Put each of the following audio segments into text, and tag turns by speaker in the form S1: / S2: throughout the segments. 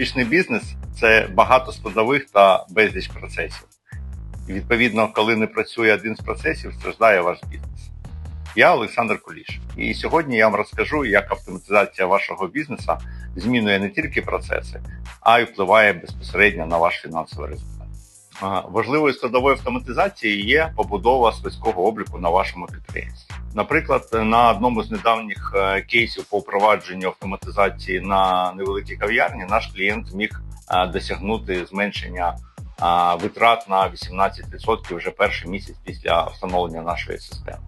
S1: Успішний бізнес це багато складових та безліч процесів. І відповідно, коли не працює один з процесів, страждає ваш бізнес. Я Олександр Куліш, і сьогодні я вам розкажу, як автоматизація вашого бізнесу змінює не тільки процеси, а й впливає безпосередньо на ваш фінансовий результат. Важливою складовою автоматизації є побудова світського обліку на вашому підприємстві. Наприклад, на одному з недавніх е, кейсів по впровадженню автоматизації на невеликій кав'ярні наш клієнт зміг е, досягнути зменшення е, витрат на 18% вже перший місяць після встановлення нашої системи.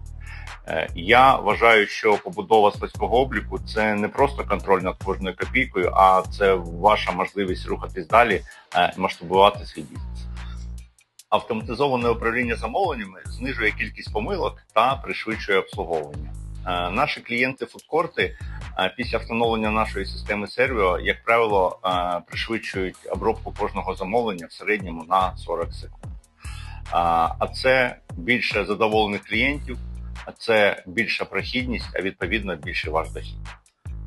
S1: Я вважаю, що побудова світського обліку це не просто контроль над кожною копійкою, а це ваша можливість рухатись далі масштабувати свій бізнес. Автоматизоване управління замовленнями знижує кількість помилок та пришвидшує обслуговування. Е, Наші клієнти фудкорти е, після встановлення нашої системи сервіо, як правило, е, пришвидшують обробку кожного замовлення в середньому на 40 секунд. А це більше задоволених клієнтів, а це більша прохідність, а відповідно більший ваш дохід.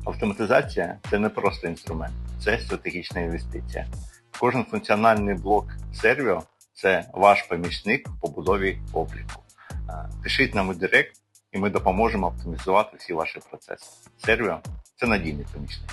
S1: Автоматизація це не просто інструмент, це стратегічна інвестиція. Кожен функціональний блок сервіо це ваш помічник в побудові обліку. Е, Пишіть нам у Директ, і ми допоможемо оптимізувати всі ваші процеси. Сервіо це надійний помічник.